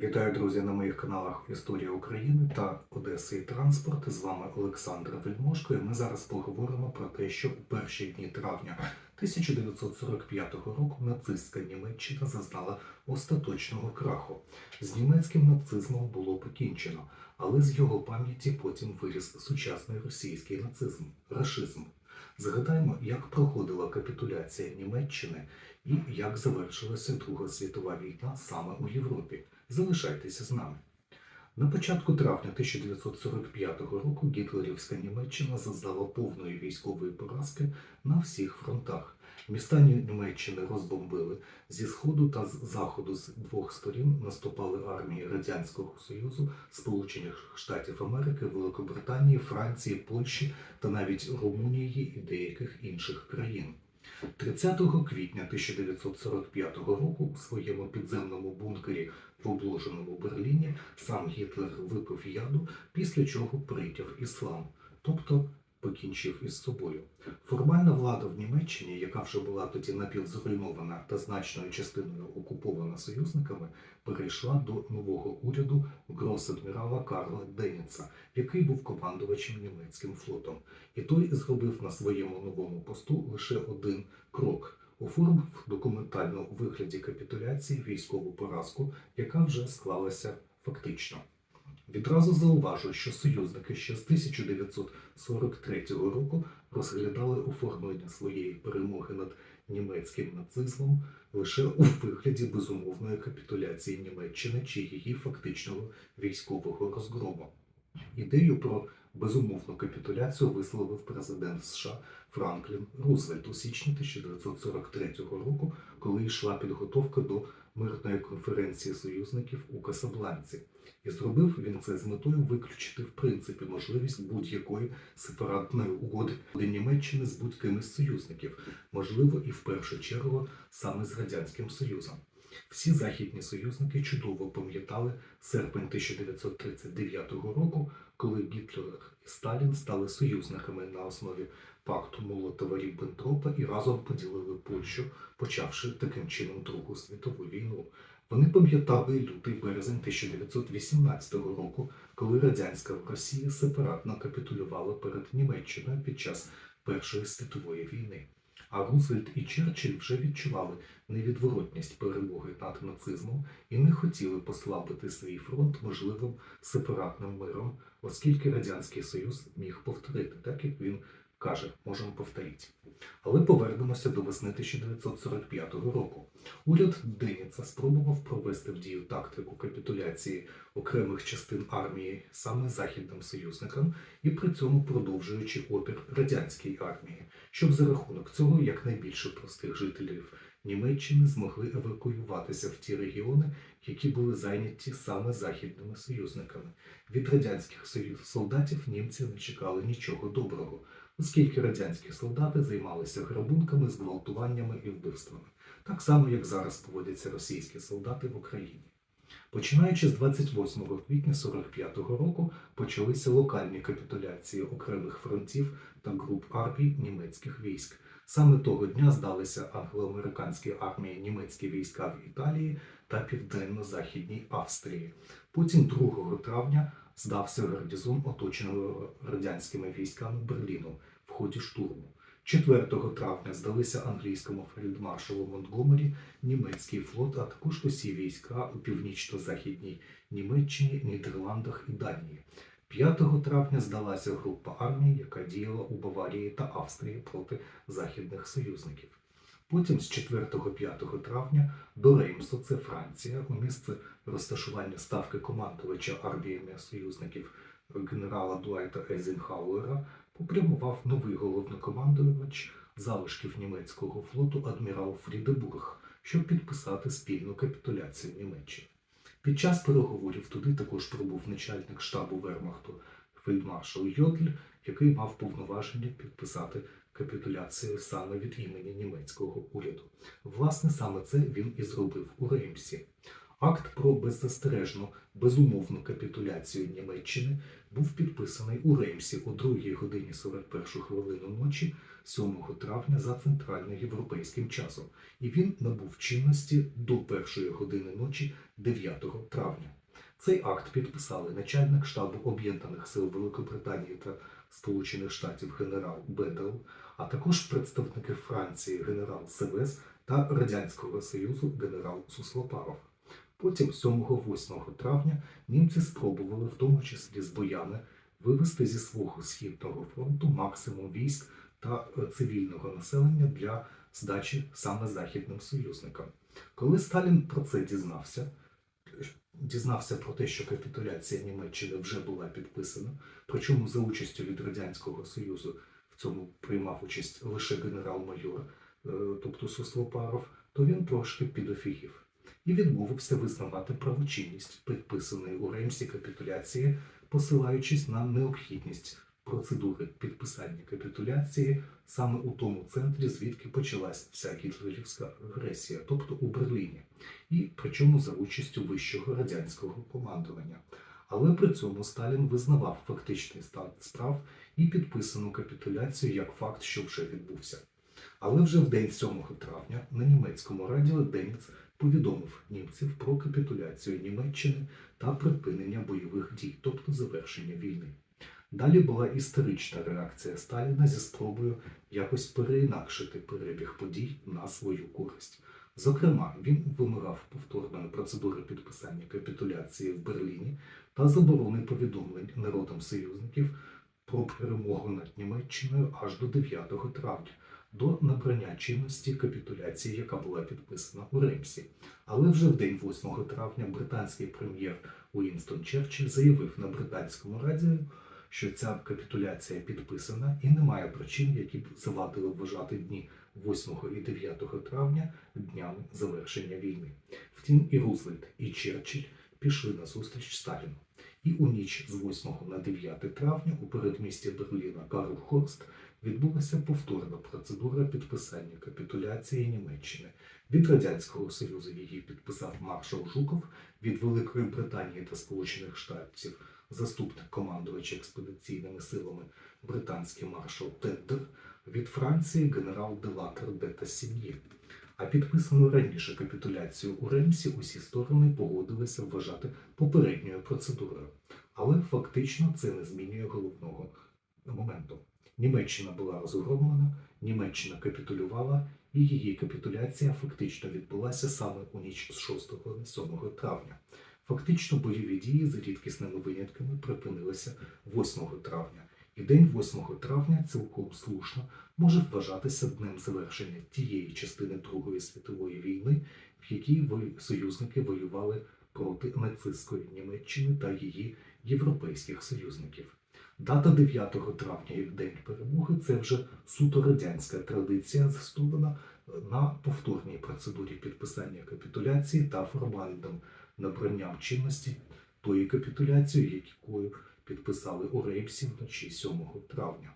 Вітаю, друзі, на моїх каналах Історія України та Одеса і Транспорт. З вами Олександр Вельмошко. І ми зараз поговоримо про те, що у перші дні травня 1945 року нацистська Німеччина зазнала остаточного краху. З німецьким нацизмом було покінчено, але з його пам'яті потім виріс сучасний російський нацизм, рашизм. Згадаємо, як проходила капітуляція Німеччини і як завершилася Друга світова війна саме у Європі. Залишайтеся з нами. На початку травня 1945 року гітлерівська Німеччина зазнала повної військової поразки на всіх фронтах. Міста Ні- Німеччини розбомбили зі сходу та з заходу з двох сторін наступали армії Радянського Союзу, Сполучених Штатів Америки, Великобританії, Франції, Польщі та навіть Румунії і деяких інших країн. 30 квітня 1945 року у своєму підземному бункері в обложеному Берліні сам Гітлер випив яду, після чого прийняв іслам, тобто покінчив із собою. Формальна влада в Німеччині, яка вже була тоді напівзруйнована та значною частиною окупована союзниками, перейшла до нового уряду гросадмірала Карла Деніца, який був командувачем німецьким флотом. І той зробив на своєму новому посту лише один крок. Оформив документально у вигляді капітуляції військову поразку, яка вже склалася фактично. Відразу зауважу, що союзники ще з 1943 року розглядали оформлення своєї перемоги над німецьким нацизмом лише у вигляді безумовної капітуляції Німеччини чи її фактичного військового розгрому. Ідею про безумовну капітуляцію висловив президент США Франклін Рузвельт у січні 1943 року, коли йшла підготовка до мирної конференції союзників у Касабланці. І зробив він це з метою виключити в принципі можливість будь-якої сепаратної угоди Німеччини з будь-ким із союзників, можливо, і в першу чергу саме з радянським Союзом. Всі західні союзники чудово пам'ятали серпень 1939 року, коли Гітлер і Сталін стали союзниками на основі пакту Молотова Ріббентропа і разом поділили Польщу, почавши таким чином Другу світову війну. Вони пам'ятали лютий березень 1918 року, коли радянська Росія сепаратно капітулювала перед Німеччиною під час Першої світової війни. А Рузвельт і Черчилль вже відчували невідворотність перемоги над нацизмом і не хотіли послабити свій фронт можливим сепаратним миром, оскільки Радянський Союз міг повторити, так як він каже, можемо повторити. Але повернемося до весни 1945 року. Уряд Деніца спробував провести в дію тактику капітуляції окремих частин армії саме західним союзникам і при цьому продовжуючи опір радянській армії, щоб за рахунок цього якнайбільше простих жителів Німеччини змогли евакуюватися в ті регіони, які були зайняті саме західними союзниками. Від радянських солдатів німці не чекали нічого доброго, оскільки радянські солдати займалися грабунками, зґвалтуваннями і вбивствами, так само як зараз поводяться російські солдати в Україні. Починаючи з 28 квітня 45 року почалися локальні капітуляції окремих фронтів та груп армій німецьких військ. Саме того дня здалися англо-американські армії німецькі війська в Італії та південно-західній Австрії. Потім 2 травня здався гарнізон, оточеного радянськими військами Берліну в ході штурму. 4 травня здалися англійському фельдмаршалу Монтгомері німецький флот, а також усі війська у північно-західній Німеччині, Нідерландах і Данії. 5 травня здалася група армій, яка діяла у Баварії та Австрії проти західних союзників. Потім з 4-5 травня до Реймсу, це Франція, у місце розташування ставки командувача арміями союзників генерала Дуайта Ейзенхауера попрямував новий головнокомандувач залишків німецького флоту адмірал Фрідебург, щоб підписати спільну капітуляцію Німеччини. Під час переговорів туди також прибув начальник штабу Вермахту фельдмаршал Йодль, який мав повноваження підписати капітуляцію саме від імені німецького уряду. Власне, саме це він і зробив у Реймсі. Акт про беззастережну безумовну капітуляцію Німеччини був підписаний у Реймсі о 2 годині 41 хвилину ночі 7 травня за центральноєвропейським часом, і він набув чинності до першої години ночі 9 травня. Цей акт підписали начальник штабу Об'єднаних сил Великобританії та Сполучених Штатів генерал Бедел, а також представники Франції генерал Севес та Радянського Союзу генерал Суслопаров. Потім 7-8 травня німці спробували, в тому числі з боями, вивести зі свого східного фронту максимум військ та е, цивільного населення для здачі саме західним союзникам. Коли Сталін про це дізнався, дізнався про те, що капітуляція Німеччини вже була підписана, причому за участю від Радянського Союзу в цьому приймав участь лише генерал-майор, е, тобто Суслопаров, то він трошки підофігів і відмовився визнавати правочинність підписаної у Реймсі капітуляції, посилаючись на необхідність процедури підписання капітуляції саме у тому центрі, звідки почалась вся гітлерівська агресія, тобто у Берліні, і причому за участю вищого радянського командування. Але при цьому Сталін визнавав фактичний стан справ і підписану капітуляцію як факт, що вже відбувся. Але вже в день 7 травня на німецькому радіо Деніц повідомив німців про капітуляцію Німеччини та припинення бойових дій, тобто завершення війни. Далі була історична реакція Сталіна зі спробою якось переінакшити перебіг подій на свою користь. Зокрема, він вимагав повторної процедури підписання капітуляції в Берліні та заборони повідомлень народам союзників про перемогу над Німеччиною аж до 9 травня, до набрання чинності капітуляції, яка була підписана у Реймсі. Але вже в день 8 травня британський прем'єр Уінстон Черчилль заявив на британському радіо, що ця капітуляція підписана і немає причин, які б завадили вважати дні 8 і 9 травня днями завершення війни. Втім, і Рузвельт, і Черчилль пішли на зустріч Сталіну. І у ніч з 8 на 9 травня у передмісті Берліна Карл Хорст відбулася повторна процедура підписання капітуляції Німеччини. Від Радянського Союзу її підписав маршал Жуков, від Великої Британії та Сполучених Штатів заступник командувача експедиційними силами британський маршал Теддер, від Франції генерал Делатер де Тассіньє. А підписану раніше капітуляцію у Ремсі усі сторони погодилися вважати попередньою процедурою. Але фактично це не змінює головного моменту. Німеччина була розгромлена, Німеччина капітулювала, і її капітуляція фактично відбулася саме у ніч з 6 на 7 травня. Фактично бойові дії за рідкісними винятками припинилися 8 травня, і день 8 травня цілком слушно може вважатися днем завершення тієї частини Другої світової війни, в якій союзники воювали проти нацистської Німеччини та її європейських союзників. Дата 9 травня як День перемоги це вже суто радянська традиція, заснована на повторній процедурі підписання капітуляції та формальним набранням чинності тої капітуляції, якою підписали у Реймсі вночі 7 травня.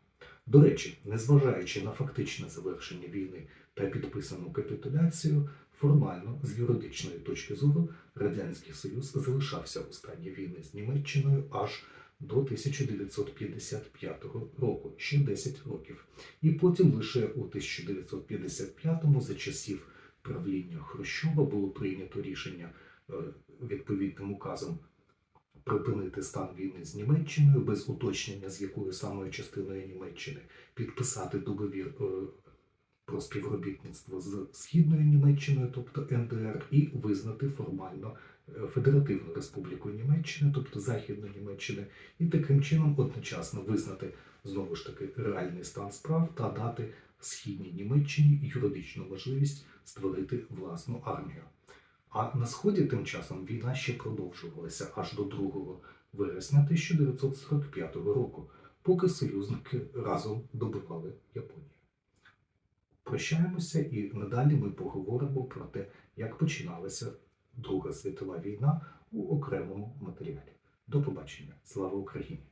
До речі, незважаючи на фактичне завершення війни та підписану капітуляцію, формально з юридичної точки зору Радянський Союз залишався у стані війни з Німеччиною аж до 1955 року, ще 10 років. І потім лише у 1955-му за часів правління Хрущова було прийнято рішення е, відповідним указом припинити стан війни з Німеччиною без уточнення, з якою самою частиною Німеччини підписати договір е, про співробітництво з Східною Німеччиною, тобто НДР, і визнати формально е, Федеративну Республіку Німеччини, тобто Західну Німеччини, і таким чином одночасно визнати знову ж таки реальний стан справ та дати Східній Німеччині юридичну можливість створити власну армію. А на сході тим часом війна ще продовжувалася аж до 2 вересня 1945 року, поки союзники разом добивали Японію. Прощаємося і надалі ми поговоримо про те, як починалася Друга світова війна у окремому матеріалі. До побачення. Слава Україні!